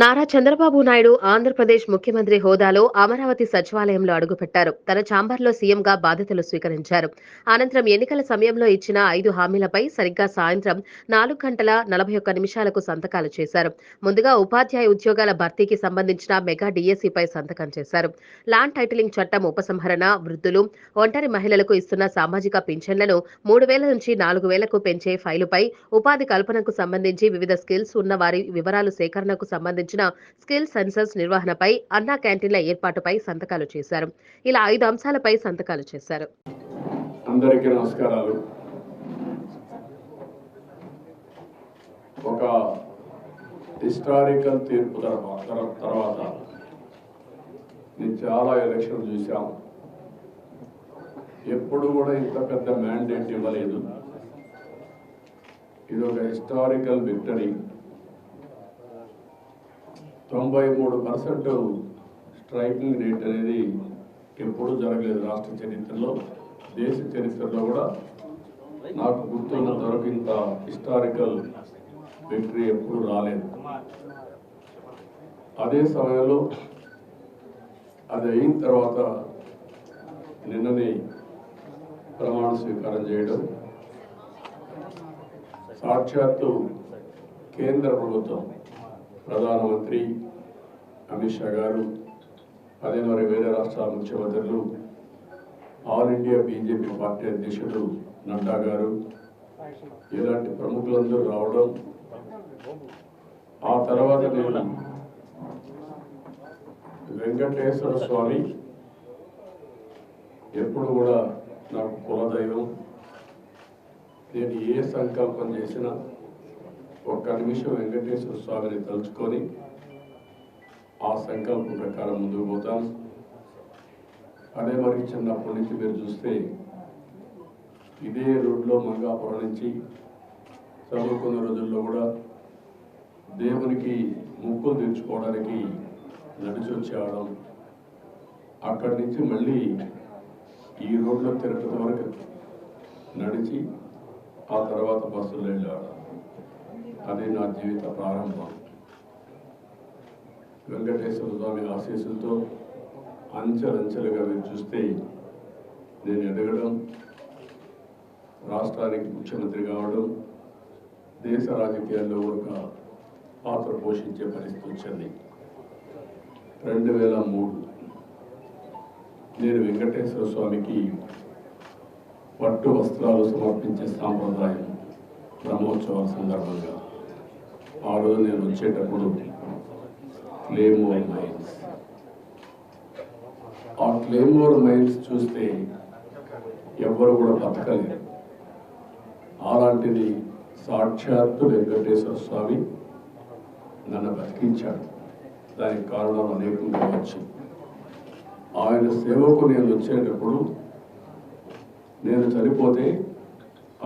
నారా చంద్రబాబు నాయుడు ఆంధ్రప్రదేశ్ ముఖ్యమంత్రి హోదాలో అమరావతి సచివాలయంలో అడుగుపెట్టారు. తన ఛాంబర్లో సీఎంగా బాధ్యతలు స్వీకరించారు. అనంతరం ఎన్నికల సమయంలో ఇచ్చిన ఐదు హామీలపై సరిగ్గా సాయంత్రం నాలుగు గంటల నలభై ఒక్క నిమిషాలకు సంతకాలు చేశారు. ముందుగా ఉపాధ్యాయ ఉద్యోగాల భర్తీకి సంబంధించిన మెగా డిఎస్సిపై సంతకం చేశారు. ల్యాండ్ టైటిలింగ్ చట్టం ఉపసంహరణ వృద్ధులు ఒంటరి మహిళలకు ఇస్తున్న సామాజిక పింఛన్లను మూడు వేల నుంచి నాలుగు వేలకు పెంచే ఫైలుపై ఉపాధి కల్పనకు సంబంధించి వివిధ స్కిల్స్ ఉన్న వారి వివరాలు సేకరణకు సంబంధించి సంబంధించిన స్కిల్ సెన్సస్ నిర్వహణపై అన్నా క్యాంటీన్ల ఏర్పాటుపై సంతకాలు చేశారు. ఇలా ఐదు అంశాలపై సంతకాలు చేశారు. అందరికీ నమస్కారాలు. ఒక హిస్టారికల్ తీర్పు తర్వా- తర్వాత నేను చాలా ఎలక్షన్ చూశాం ఎప్పుడు కూడా ఇంత పెద్ద మ్యాండేట్ ఇవ్వలేదు. ఇది ఒక హిస్టారికల్ విక్టరీ. తొంభై మూడు పర్సెంట్ స్ట్రైకింగ్ రేట్ అనేది ఎప్పుడూ జరగలేదు రాష్ట్ర చరిత్రలో దేశ చరిత్రలో కూడా. నాకు గుర్తున్న వరకు ఇంత హిస్టారికల్ విక్టరీ ఎప్పుడు రాలేదు. అదే సమయంలో అది అయిన తర్వాత నిన్ననే ప్రమాణ స్వీకారం చేయడం సాక్షాత్తు కేంద్ర ప్రభుత్వం ప్రధానమంత్రి అమిత్ షా గారు అదే మరి వేరే రాష్ట్రాల ముఖ్యమంత్రులు ఆల్ ఇండియా బీజేపీ పార్టీ అధ్యక్షుడు నడ్డా గారు ఇలాంటి ప్రముఖులందరూ రావడం ఆ తర్వాత నేను వెంకటేశ్వర స్వామి ఎప్పుడు కూడా నాకు కులదైవం నేను ఏ సంకల్పం చేసినా ఒక్క నిమిషం వెంకటేశ్వర స్వామిని తలుచుకొని ఆ సంకల్పం ప్రకారం ముందుకు పోతాను. అదే మరి చిన్నప్పటి నుంచి మీరు చూస్తే ఇదే రోడ్లో మంగాపురం నుంచి చదువుకున్న రోజుల్లో కూడా దేవునికి ముక్కులు తీర్చుకోవడానికి నడిచి వచ్చేవాళ్ళం. అక్కడి నుంచి మళ్ళీ ఈ రోడ్లో తిరుపతి వరకు నడిచి ఆ తర్వాత బస్సులో వెళ్ళేవాడు అది నా జీవిత ప్రారంభం. వెంకటేశ్వర స్వామి ఆశీస్సులతో అంచెలంచెలుగా మీరు చూస్తే నేను ఎదగడం రాష్ట్రానికి ముఖ్యమంత్రి కావడం దేశ రాజకీయాల్లో ఒక పాత్ర పోషించే పరిస్థితి వచ్చింది. రెండు వేల మూడు నేను వెంకటేశ్వర స్వామికి పట్టు వస్త్రాలు సమర్పించే సాంప్రదాయం బ్రహ్మోత్సవాల సందర్భంగా. ఆ రోజు నేను వచ్చేటప్పుడు క్లేమోర్ మైన్స్ ఆ క్లేమోర్ మైన్స్ చూస్తే ఎవ్వరు కూడా బతకలేరు. అలాంటిది సాక్షాత్తు వెంకటేశ్వర స్వామి నన్ను బతికించాడు. దానికి కారణం అనేకం కావచ్చు ఆయన సేవకు నేను వచ్చేటప్పుడు నేను చనిపోతే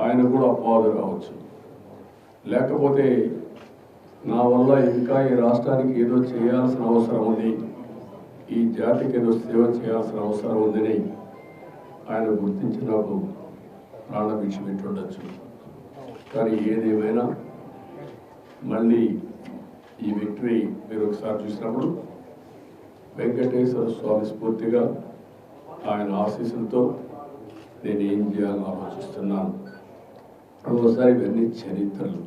ఆయన కూడా అపవాదు కావచ్చు. లేకపోతే నా వల్ల ఇంకా ఈ రాష్ట్రానికి ఏదో చేయాల్సిన అవసరం ఉంది. ఈ జాతికి ఏదో సేవ చేయాల్సిన అవసరం ఉందని ఆయన గుర్తించి నాకు ప్రాణభిక్ష పెట్టుండొచ్చు కానీ ఏదేమైనా మళ్ళీ ఈ విక్టరీ మీరు ఒకసారి చూసినప్పుడు వెంకటేశ్వర స్వామి స్ఫూర్తిగా ఆయన ఆశీస్సులతో నేను ఏం చేయాలని ఆలోచిస్తున్నాను. ఒకసారి ఇవన్నీ చరిత్రలు.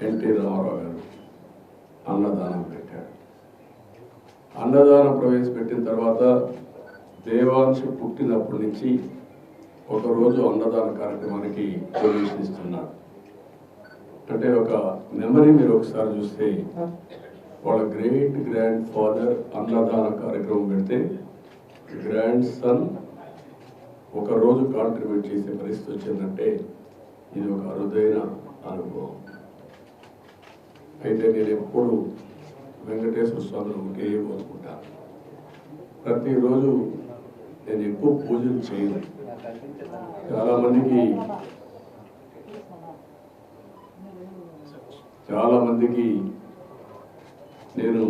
ఎన్టీ రామారావు గారు అన్నదానం పెట్టాడు అన్నదానం ప్రవేశపెట్టిన తర్వాత దేవాంశ పుట్టినప్పటి నుంచి ఒకరోజు అన్నదాన కార్యక్రమానికి ప్రవేశిస్తున్నాడు అంటే ఒక మెమరీ మీరు ఒకసారి చూస్తే వాళ్ళ గ్రేట్ గ్రాండ్ ఫాదర్ అన్నదాన కార్యక్రమం పెడితే గ్రాండ్ సన్ ఒక రోజు కాంట్రిబ్యూట్ చేసే పరిస్థితి వచ్చిందంటే ఇది ఒక అరుదైన అనుభవం. అయితే నేను ఎప్పుడు వెంకటేశ్వర స్వామిని ఒకే కోరుకుంటాను. ప్రతిరోజు నేను ఎక్కువ పూజలు చేయను. చాలామందికి చాలామందికి నేను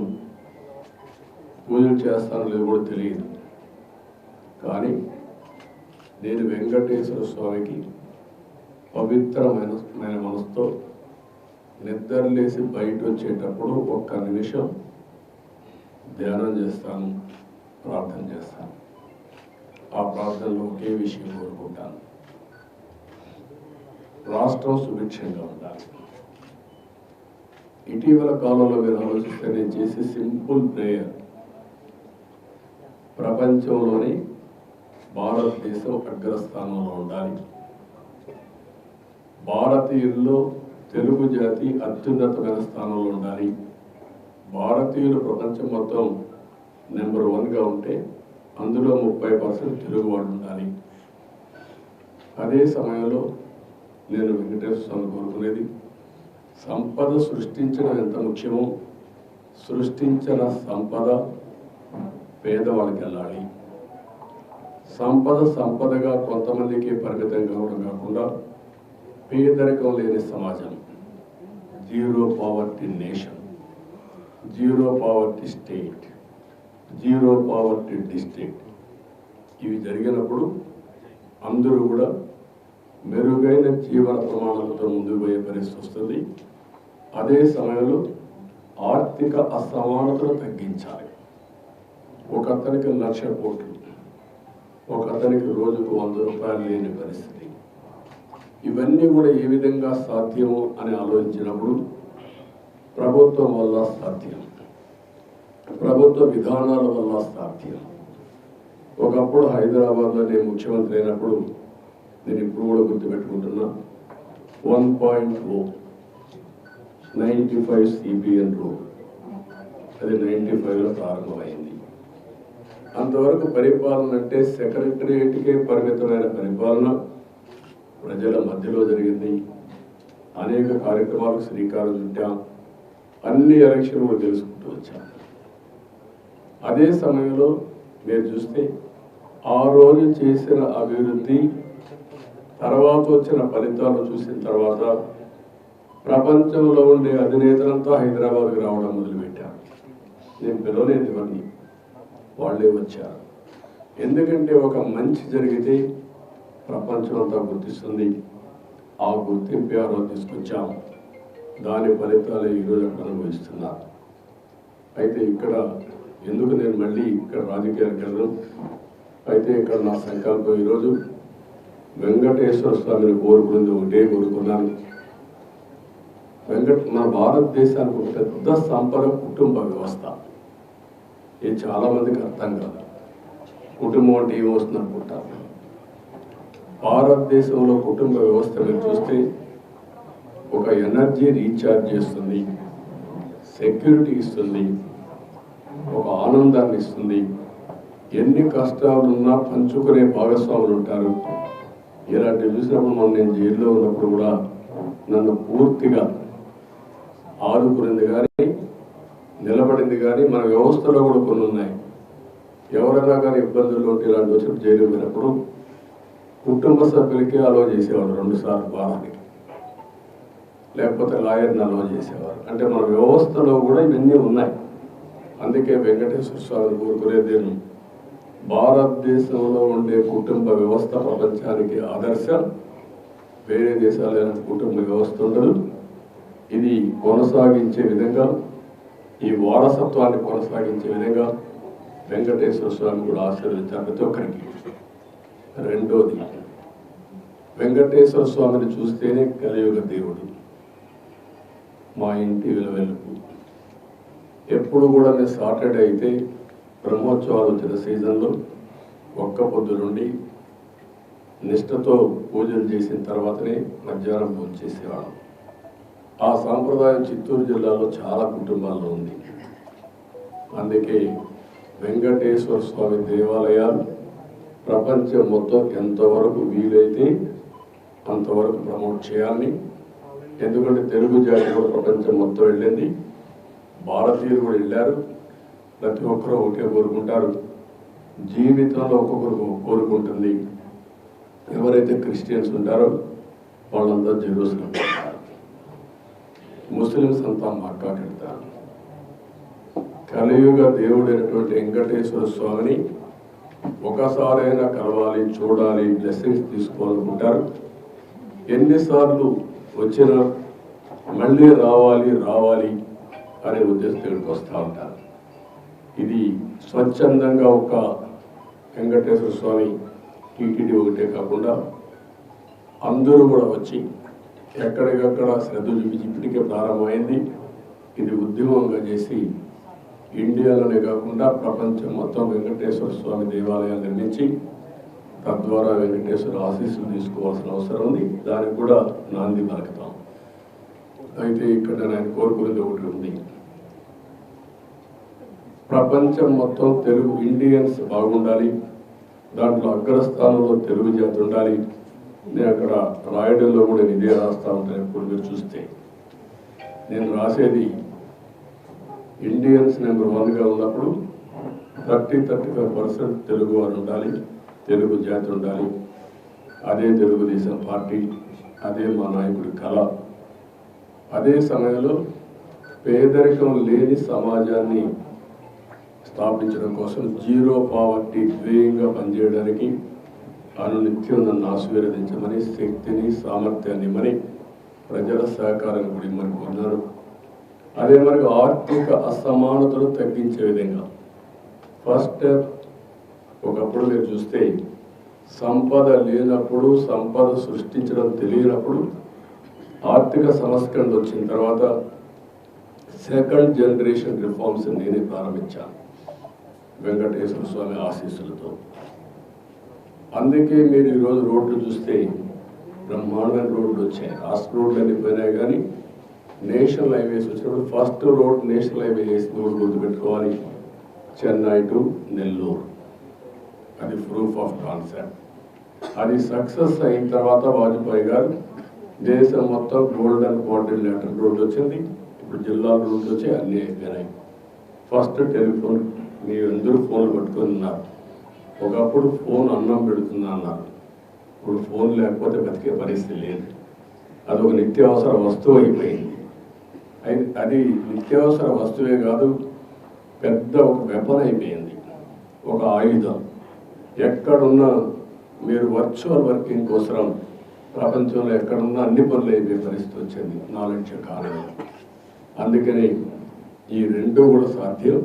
పూజలు చేస్తానో లేదో కూడా తెలియదు. కానీ నేను వెంకటేశ్వర స్వామికి పవిత్రమైన మనసుతో మనసుతో నిద్రలేసి బయట వచ్చేటప్పుడు ఒక్క నిమిషం ధ్యానం చేస్తాను ప్రార్థన చేస్తాను. ఆ ప్రార్థనలో ఒకే విషయం కోరుకుంటాను. రాష్ట్రం సుభిక్షంగా ఉండాలి. ఇటీవల కాలంలో మీరు ఆలోచిస్తే నేను చేసే సింపుల్ ప్రేయర్. ప్రపంచంలోని భారతదేశం అగ్రస్థానంలో ఉండాలి. భారతీయుల్లో తెలుగు జాతి అత్యున్నతమైన స్థానంలో ఉండాలి. భారతీయులు ప్రపంచం మొత్తం నెంబర్ వన్గా ఉంటే అందులో ముప్పై పర్సెంట్ తెలుగు వాళ్ళు ఉండాలి. అదే సమయంలో నేను వెంకటేశ్వర స్వామి కోరుకునేది సంపద సృష్టించడం ఎంత ముఖ్యమో సృష్టించిన సంపద పేదవాళ్ళకి వెళ్ళాలి. సంపద సంపదగా కొంతమందికి పరిమితం కావడం కాకుండా పేదరికం లేని సమాజం. Zero poverty nation zero poverty state zero poverty district ఇవి జరిగినప్పుడు అందరూ కూడా మెరుగైన జీవన ప్రమాణాలతో ముందుకు పోయే పరిస్థితి వస్తుంది. అదే సమయంలో ఆర్థిక అసమానతను తగ్గించాలి. ఒక అతనికి లక్ష కోట్లు ఒక అతనికి రోజుకు వంద రూపాయలు లేని పరిస్థితి. ఇవన్నీ కూడా ఏ విధంగా సాధ్యము అని ఆలోచించినప్పుడు ప్రభుత్వం వల్ల సాధ్యం. ప్రభుత్వ విధానాల వల్ల సాధ్యం. ఒకప్పుడు హైదరాబాద్లో నేను ముఖ్యమంత్రి అయినప్పుడు నేను ఇప్పుడు కూడా గుర్తుపెట్టుకుంటున్నా one point O ninety five CBN రో. అది నైంటీ ఫైవ్లో ప్రారంభమైంది. అంతవరకు పరిపాలన అంటే సెక్రటరియట్కే పరిమితమైన పరిపాలన. ప్రజల మధ్యలో జరిగింది. అనేక కార్యక్రమాలకు శ్రీకారం చుట్టాం. అన్ని ఎలక్షన్లు తెలుసుకుంటూ వచ్చాం. అదే సమయంలో మీరు చూస్తే ఆ రోజు చేసిన అభివృద్ధి తర్వాత వచ్చిన ఫలితాలు చూసిన తర్వాత ప్రపంచంలో ఉండే అధినేతలంతా హైదరాబాద్కి రావడం మొదలుపెట్టారు. నేను పిలవలేదు ఇవన్నీ. వాళ్ళే వచ్చారు. ఎందుకంటే ఒక మంచి జరిగితే ప్రపంచం అంతా గుర్తిస్తుంది. ఆ గుర్తింపు ఎవరో తీసుకొచ్చాం. దాని ఫలితాలు ఈరోజు అనుభవిస్తున్నారు అయితే ఇక్కడ ఎందుకు నేను మళ్ళీ ఇక్కడ రాజకీయాలకు వెళ్ళను? అయితే ఇక్కడ నా సంకల్పం ఈరోజు వెంకటేశ్వర స్వామిని కోరుకుంది ఒకటే కోరుకున్నాను. వెంకట మన భారతదేశానికి ఒక పెద్ద సంపద కుటుంబ వ్యవస్థ. ఇది చాలామందికి అర్థం కాదు. కుటుంబం అంటే ఏమొస్తుంది అనుకుంటారు? భారతదేశంలో కుటుంబ వ్యవస్థ మీరు చూస్తే ఒక ఎనర్జీ రీఛార్జ్ చేస్తుంది సెక్యూరిటీ ఇస్తుంది ఒక ఆనందాన్ని ఇస్తుంది. ఎన్ని కష్టాలున్నా పంచుకునే భాగస్వాములు ఉంటారు. ఇలాంటి చూసినప్పుడు మనం నేను జైల్లో ఉన్నప్పుడు కూడా నన్ను పూర్తిగా ఆదుకునింది కానీ నిలబడింది కానీ మన వ్యవస్థలో కూడా కొన్ని ఉన్నాయి. ఎవరైనా కానీ ఇబ్బందులు ఉంటే ఇలాంటి వచ్చినప్పుడు జైలు పోయినప్పుడు కుటుంబ సభ్యులకి అలో చేసేవాడు రెండు సార్లు వారానికి లేకపోతే లాయర్ని అలో చేసేవారు. అంటే మన వ్యవస్థలో కూడా ఇవన్నీ ఉన్నాయి. అందుకే వెంకటేశ్వర స్వామిని కోరుకునేది? భారతదేశంలో ఉండే కుటుంబ వ్యవస్థ ప్రపంచానికి ఆదర్శం. వేరే దేశాలైన కుటుంబ వ్యవస్థ ఉండదు. ఇది కొనసాగించే విధంగా ఈ వారసత్వాన్ని కొనసాగించే విధంగా వెంకటేశ్వర స్వామి కూడా ఆశీర్వదించారు ప్రతి ఒక్కరికి. రెండోది వెంకటేశ్వర స్వామిని చూస్తేనే కలియుగ దేవుడు. మా ఇంటి విలువెలుపు. ఎప్పుడు కూడా నేను సాటర్డే అయితే బ్రహ్మోత్సవాలు వచ్చిన సీజన్లో ఒక్క పొద్దు నుండి నిష్టతో పూజలు చేసిన తర్వాతనే మధ్యాహ్నం భోజనం చేసేవాళ్ళం. ఆ సాంప్రదాయం చిత్తూరు జిల్లాలో చాలా కుటుంబాల్లో ఉంది. అందుకే వెంకటేశ్వర స్వామి దేవాలయాలు ప్రపంచం మొత్తం ఎంతవరకు వీలైతే అంతవరకు ప్రమోట్ చేయాలని. ఎందుకంటే తెలుగు జాతి కూడా ప్రపంచం మొత్తం వెళ్ళింది. భారతీయులు కూడా వెళ్ళారు. ప్రతి ఒక్కరూ ఒకే కోరుకుంటారు. జీవితంలో ఒక్కొక్కరు కోరుకుంటుంది ఎవరైతే క్రిస్టియన్స్ ఉంటారో వాళ్ళంతా జెరూసలం వెళ్తారు ముస్లిమ్స్ అంతా మక్కాకి వెళ్తారు కలియుగ దేవుడైనటువంటి వెంకటేశ్వర స్వామిని ఒకసారైనా కలవాలి చూడాలి బ్లెస్సింగ్స్ తీసుకోవాలనుకుంటారు. ఎన్నిసార్లు వచ్చినా మళ్ళీ రావాలి రావాలి అనే ఉద్దేశంతో ఇక్కడికి వస్తూ ఉంటారు. ఇది స్వచ్ఛందంగా ఒక వెంకటేశ్వర స్వామి టీటీడీ ఒకటే కాకుండా అందరూ కూడా వచ్చి ఎక్కడికక్కడ శ్రద్ధ చూపించి ఇప్పటికే ప్రారంభమైంది. ఇది ఉద్యమంగా చేసి ఇండియాలోనే కాకుండా ప్రపంచం మొత్తం వెంకటేశ్వర స్వామి దేవాలయాలు నిర్మించి తద్వారా వెంకటేశ్వర ఆశీస్సులు తీసుకోవాల్సిన అవసరం ఉంది. దానికి కూడా నాంది పలుకుతాం. అయితే ఇక్కడ నేను కోరుకునేది ఒకటి ఉంది. ప్రపంచం మొత్తం తెలుగు ఇండియన్స్ బాగుండాలి. దాంట్లో అగ్రస్థానంలో తెలుగు జాతి ఉండాలి. నేను అక్కడ రాయడంలో కూడా ఇదే రాస్తా ఉంటాను ఇప్పుడు మీరు చూస్తే. నేను రాసేది ఇండియన్స్ నెంబర్ వన్గా ఉన్నప్పుడు thirty thirty five percent Telugu వారు ఉండాలి. తెలుగు జాతి ఉండాలి. అదే తెలుగుదేశం పార్టీ అదే మా నాయకుడి కళ. అదే సమయంలో పేదరికం లేని సమాజాన్ని స్థాపించడం కోసం జీరో పావర్టీ ధ్యేయంగా పనిచేయడానికి అనునిత్యం నన్ను ఆశీర్వదించమని శక్తిని సామర్థ్యాన్ని మరి ప్రజల సహకారం కూడా ఇమ్మని కోరినారు అదే మరి ఆర్థిక అసమానతలు తగ్గించే విధంగా ఫస్ట్ ఒకప్పుడు మీరు చూస్తే సంపద లేనప్పుడు సంపద సృష్టించడం తెలియనప్పుడు ఆర్థిక సంస్కరణ వచ్చిన తర్వాత సెకండ్ జనరేషన్ రిఫార్మ్స్ నేనే ప్రారంభించాను. వెంకటేశ్వర స్వామి ఆశీస్సులతో. అందుకే మీరు ఈరోజు రోడ్లు చూస్తే బ్రహ్మాండమైన రోడ్లు వచ్చాయి. రాష్ట్ర రోడ్లు అన్ని పోయినాయి కానీ నేషనల్ హైవేస్ వచ్చినప్పుడు ఫస్ట్ రోడ్ నేషనల్ హైవే వేసి రోడ్డు గుర్తుపెట్టుకోవాలి. చెన్నై టు నెల్లూరు. అది ప్రూఫ్ ఆఫ్ కాన్సెప్ట్ అది సక్సెస్ అయిన తర్వాత వాజ్పేయి గారు దేశం మొత్తం గోల్డెన్ కోఆర్డినేటర్ రోడ్డు వచ్చింది. ఇప్పుడు జిల్లాల రోడ్లు వచ్చి అన్నీ అయిపోయినాయి. ఫస్ట్ టెలిఫోన్ మీరు అందరూ ఫోన్లు పట్టుకొని ఉన్నారు. ఒకప్పుడు ఫోన్ అన్నం పెడుతుంది అన్నారు. ఇప్పుడు ఫోన్ లేకపోతే బతికే పరిస్థితి లేదు. అది ఒక నిత్యావసర వస్తువు అయిపోయింది. అది నిత్యావసర వస్తువే కాదు పెద్ద ఒక వెపన్ అయిపోయింది. ఒక ఆయుధం. ఎక్కడున్నా మీరు వర్చువల్ వర్కింగ్ కోసం ప్రపంచంలో ఎక్కడున్నా అన్ని పనులు అయిపోయే పరిస్థితి వచ్చింది నాలెడ్జ్ కాలంలో అందుకని ఈ రెండు కూడా సాధ్యం.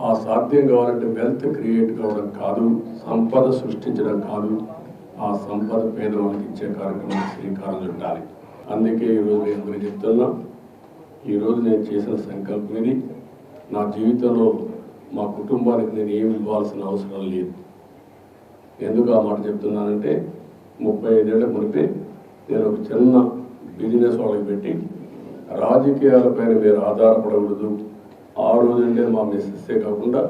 ఆ సాధ్యం కావాలంటే వెల్త్ క్రియేట్ కావడం కాదు సంపద సృష్టించడం కాదు. ఆ సంపద పేదవాళ్ళకి ఇచ్చే కార్యక్రమం శ్రీకారం చుట్టాలి. అందుకే ఈరోజు నేను అందరికీ చెప్తున్నా ఈరోజు నేను చేసిన సంకల్పం ఇది. నా జీవితంలో మా కుటుంబానికి నేను ఏమి ఇవ్వాల్సిన అవసరం లేదు. ఎందుకు ఆ మాట చెప్తున్నానంటే ముప్పై ఐదేళ్ళ మునిపే నేను ఒక చిన్న బిజినెస్ వాళ్ళకి పెట్టి రాజకీయాలపైన మీరు ఆధారపడకూడదు. ఆ రోజంటే మా మిస్సెస్సే కాకుండా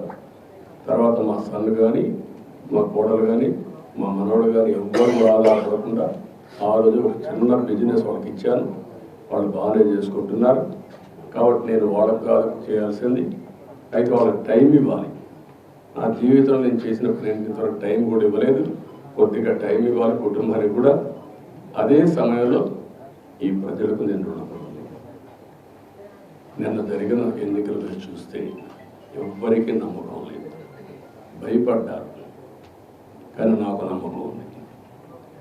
తర్వాత మా సన్ కానీ మా కోడలు కానీ మా మనవడు కానీ ఎవ్వరు కూడా ఆధారపడకుండా ఆ రోజు ఒక చిన్న బిజినెస్ వాళ్ళకి ఇచ్చాను. వాళ్ళు బాగానే చేసుకుంటున్నారు. కాబట్టి నేను వాళ్ళకి కాదు చేయాల్సింది. అయితే వాళ్ళకి టైం ఇవ్వాలి. నా జీవితంలో నేను చేసిన నేను ఇంతవరకు టైం కూడా ఇవ్వలేదు. కొద్దిగా టైం ఇవ్వాలి కుటుంబానికి కూడా. అదే సమయంలో ఈ ప్రజలకు నేను రుణపడి నిన్న జరిగిన ఎన్నికలు చూస్తే ఎవ్వరికీ నమ్మకం లేదు. భయపడ్డారు. కానీ నాకు నమ్మకం ఉంది.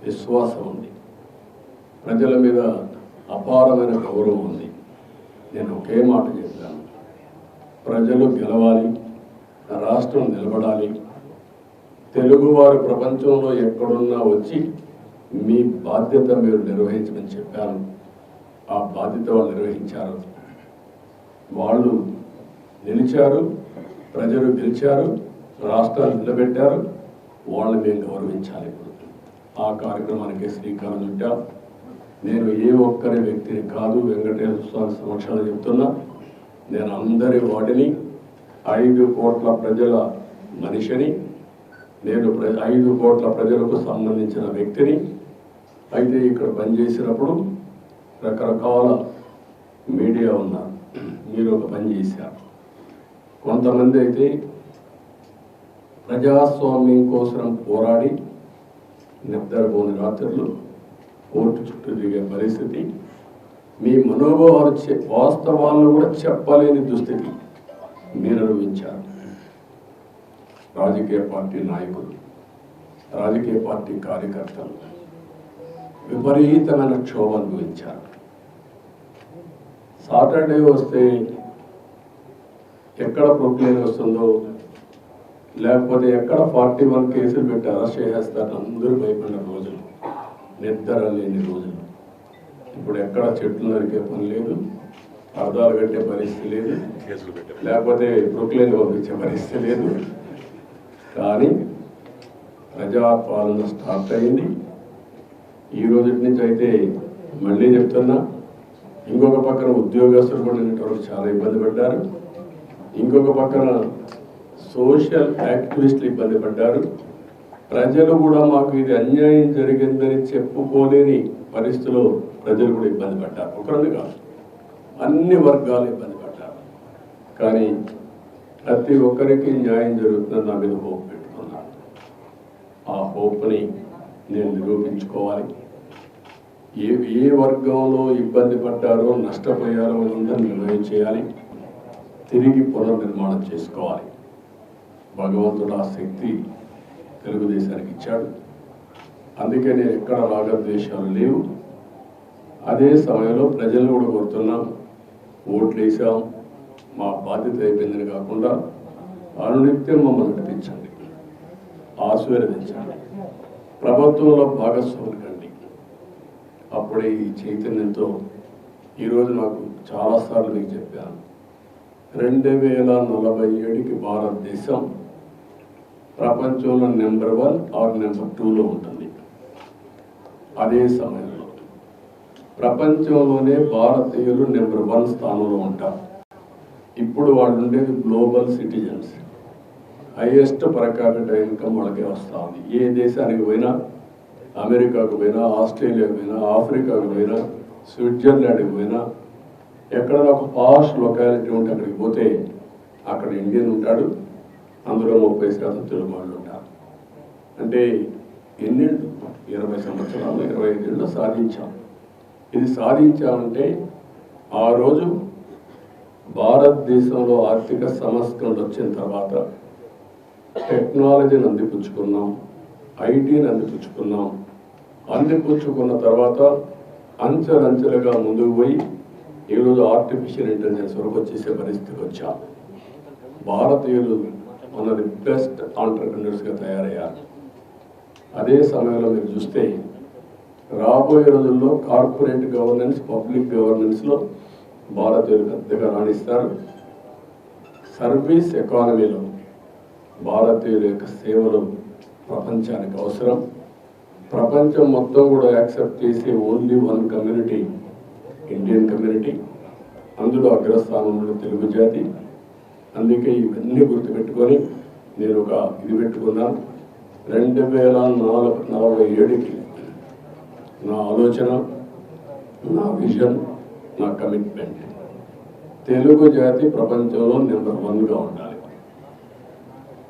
విశ్వాసం ఉంది. ప్రజల మీద అపారమైన గౌరవం ఉంది. నేను ఒకే మాట చెప్తాను ప్రజలు గెలవాలి. రాష్ట్రం నిలబడాలి. తెలుగువారు ప్రపంచంలో ఎక్కడున్నా వచ్చి మీ బాధ్యత మీరు నిర్వహించమని చెప్పాను. ఆ బాధ్యత వాళ్ళు నిర్వహించారు. వాళ్ళు నిలిచారు ప్రజలు గెలిచారు రాష్ట్రాన్ని నిలబెట్టారు. వాళ్ళని మేము గౌరవించాలి ఆ కార్యక్రమానికి శ్రీకారం చుట్టా నేను ఏ ఒక్కరి వ్యక్తిని కాదు వెంకటేశ్వర స్వామి సమక్షంలో చెప్తున్నా నేను అందరి వాటిని ఐదు కోట్ల ప్రజల మనిషిని నేను ఐదు కోట్ల ప్రజలకు సంబంధించిన వ్యక్తిని అయితే ఇక్కడ పనిచేసినప్పుడు రకరకాల మీడియా ఉన్నారు మీరు ఒక పని చేశారు. కొంతమంది అయితే ప్రజాస్వామ్యం కోసం పోరాడి నిద్రపోని రాత్రులు కోర్టు చుట్టూ దిగే పరిస్థితి. మీ మనోభావాలు వాస్తవాలను కూడా చెప్పలేని దుస్థితి. నిర్వహించారు రాజకీయ పార్టీ నాయకులు రాజకీయ పార్టీ కార్యకర్తలు విపరీతమైన క్షోభ అనుభవించారు. సాటర్డే వస్తే ఎక్కడ ప్రొక్లేన్ వస్తుందో లేకపోతే ఎక్కడ ఫార్టీ వన్ కేసులు పెట్టి అరెస్ట్ చేసేస్తారు అందరూ భయపడిన రోజులు. నిద్ర లేని రోజులు. ఇప్పుడు ఎక్కడ చెట్లు నరికే పని లేదు అర్థాలు కట్టే పరిస్థితి లేదు. కేసులు పెట్టారు. లేకపోతే బ్రుక్లైన్ పంపించే పరిస్థితి లేదు. కానీ ప్రజాపాలన స్టార్ట్ అయింది. ఈ రోజు నుంచి అయితే మళ్ళీ చెప్తున్నా ఇంకొక పక్కన ఉద్యోగస్తులు కూడా నిన్నటి చాలా ఇబ్బంది పడ్డారు. ఇంకొక పక్కన సోషల్ యాక్టివిస్టులు ఇబ్బంది పడ్డారు. ప్రజలు కూడా మాకు ఇది అన్యాయం జరిగిందని చెప్పుకోలేని పరిస్థితిలో ప్రజలు కూడా ఇబ్బంది పడ్డారు. ఒకరిని కాదు అన్ని వర్గాలు ఇబ్బంది కానీ ప్రతి ఒక్కరికి న్యాయం జరుగుతుందని నా మీద హోప్ పెట్టుకున్నాను. ఆ హోప్ని నేను నిరూపించుకోవాలి. ఏ ఏ వర్గంలో ఇబ్బంది పడ్డారో నష్టపోయారో ఉందని నిర్ణయం చేయాలి. తిరిగి పునర్నిర్మాణం చేసుకోవాలి. భగవంతుడు ఆ శక్తి తెలుగుదేశానికి ఇచ్చాడు. అందుకే నేను ఎక్కడ రాగద్వేషాలు లేవు. అదే సమయంలో ప్రజలు కూడా కోరుతున్నాం. ఓట్లు వేసాం మా బాధ్యత అయిపోయిందని కాకుండా అనునిత్యం మమ్మల్ని నడిపించండి. ఆశీర్వదించండి. ప్రభుత్వంలో భాగస్వాములు కండి. అప్పుడే ఈ చైతన్యంతో ఈరోజు నాకు చాలాసార్లు మీకు చెప్పాను. రెండు వేల నలభై ఏడుకి భారతదేశం ప్రపంచంలో నెంబర్ వన్ ఆర్ నెంబర్ టూలో ఉంటుంది. అదే సమయంలో ప్రపంచంలోనే భారతీయులు నెంబర్ వన్ స్థానంలో ఉంటారు. ఇప్పుడు వాళ్ళు ఉండేది global citizens highest per capita income వాళ్ళకే వస్తూ ఉంది ఏ దేశానికి పోయినా అమెరికాకు పోయినా ఆస్ట్రేలియాకు పోయినా ఆఫ్రికాకు పోయినా స్విట్జర్లాండ్కి పోయినా ఎక్కడ ఒక పాష్ లొకాలిటీ ఉంటే అక్కడికి పోతే అక్కడ ఇండియన్ ఉంటాడు. అందులో ముప్పై శాతం తెలుగు వాళ్ళు ఉంటారు. అంటే ఎన్నేళ్ళు ఇరవై సంవత్సరాలు ఇరవై ఐదేళ్ళు సాధించాం. ఇది సాధించామంటే ఆ రోజు భారతదేశంలో ఆర్థిక సంస్కరణలు వచ్చిన తర్వాత టెక్నాలజీని అందిపుచ్చుకున్నాం ఐటీని అందిపుచ్చుకున్నాం. అందిపుచ్చుకున్న తర్వాత అంచెలంచెలుగా ముందుకు పోయి ఈరోజు ఆర్టిఫిషియల్ ఇంటెలిజెన్స్ వరకు వచ్చేసే పరిస్థితికి వచ్చాం. భారతీయులు మనది బెస్ట్ ఆంటర్ప్రినర్స్గా తయారయ్యారు. అదే సమయంలో మీరు చూస్తే రాబోయే రోజుల్లో కార్పొరేట్ గవర్నెన్స్ పబ్లిక్ గవర్నెన్స్లో భారతీయులు పెద్దగా రాణిస్తారు. సర్వీస్ ఎకానమీలో భారతీయుల యొక్క సేవలు ప్రపంచానికి అవసరం. ప్రపంచం మొత్తం కూడా యాక్సెప్ట్ చేసే only one community Indian community అందులో అగ్రస్థానంలో తెలుగు జాతి. అందుకే ఇవన్నీ గుర్తుపెట్టుకొని నేను ఒక ఇది పెట్టుకున్నాను. రెండు వేల నాలుగు నలభై ఏడుకి నా ఆలోచన నా విజన్ నా కమిట్మెంట్ తెలుగు జాతి ప్రపంచంలో నెంబర్ వన్గా ఉండాలి.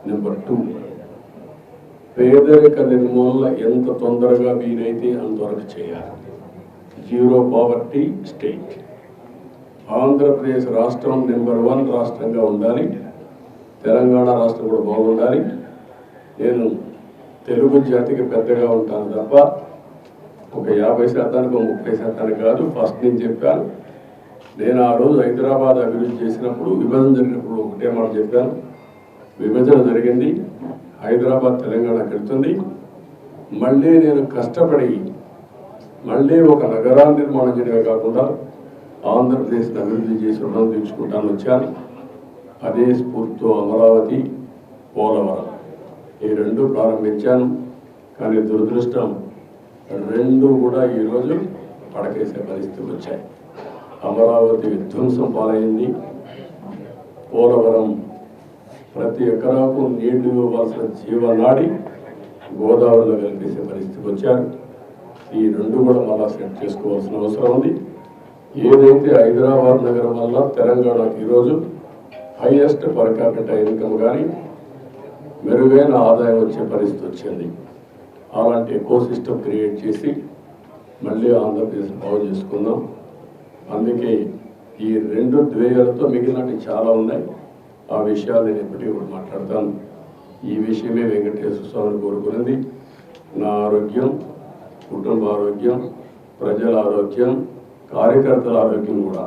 నెంబర్ టూ పేదరిక నిర్మూలన ఎంత తొందరగా వీలైతే అంతవరకు చేయాలి. జీరో పావర్టీ స్టేట్ ఆంధ్రప్రదేశ్ రాష్ట్రం నెంబర్ వన్ రాష్ట్రంగా ఉండాలి. తెలంగాణ రాష్ట్రం కూడా బాగుండాలి. నేను తెలుగు జాతికి పెద్దగా ఉంటాను తప్ప ఒక యాభై శాతానికి ఒక ముప్పై శాతానికి కాదు. ఫస్ట్ నేను చెప్పాను. నేను ఆ రోజు హైదరాబాద్ అభివృద్ధి చేసినప్పుడు విభజన జరిగినప్పుడు ఒకటే మాట చెప్పాను. విభజన జరిగింది. హైదరాబాద్ తెలంగాణ కడుతుంది. మళ్ళీ నేను కష్టపడి మళ్ళీ ఒక నగరాన్ని నిర్మాణం చేయడమే కాకుండా ఆంధ్రప్రదేశ్ అభివృద్ధి చేసి రుణం తీర్చుకుంటాను వచ్చాను. అదే స్ఫూర్తితో అమరావతి పోలవరం. ఈ రెండు ప్రారంభించాను. కానీ దురదృష్టం రెండు కూడా ఈరోజు పడకేసే పరిస్థితులు వచ్చాయి. అమరావతి విధ్వంసం పాలైంది. పోలవరం ప్రతి ఎకరాకు నీళ్ళు ఇవ్వాల్సిన జీవనాడి గోదావరిలో కలిపేసే పరిస్థితికి వచ్చారు. ఈ రెండు కూడా మళ్ళా సెట్ చేసుకోవాల్సిన అవసరం ఉంది. ఏదైతే హైదరాబాద్ నగరం వల్ల తెలంగాణకు ఈరోజు హైయెస్ట్ పర్ క్యాపిటల్ ఇన్కమ్ కానీ మెరుగైన ఆదాయం వచ్చే పరిస్థితి వచ్చింది. అలాంటి ఎకో సిస్టమ్ క్రియేట్ చేసి మళ్ళీ ఆంధ్రప్రదేశ్ బాగు చేసుకుందాం. అందుకే ఈ రెండు ద్వేయాలతో మిగిలినవి చాలా ఉన్నాయి. ఆ విషయాలు నేను ఎప్పటికీ కూడా మాట్లాడతాను. ఈ విషయమే వెంకటేశ్వర స్వామిని కోరుకున్నది. నా ఆరోగ్యం కుటుంబ ఆరోగ్యం ప్రజల ఆరోగ్యం కార్యకర్తల ఆరోగ్యం కూడా.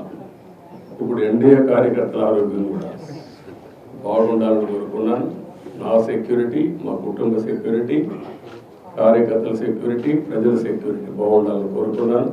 ఇప్పుడు ఎన్డీఏ కార్యకర్తల ఆరోగ్యం కూడా బాగుండాలని కోరుకున్నాను. నా సెక్యూరిటీ మా కుటుంబ సెక్యూరిటీ కార్యకర్తల సెక్యూరిటీ ప్రజల సెక్యూరిటీ బాగుండాలని కోరుకున్నాను.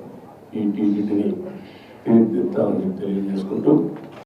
ఈ టీటీడీని తీర్చిదిద్దాలని తెలియజేసుకుంటూ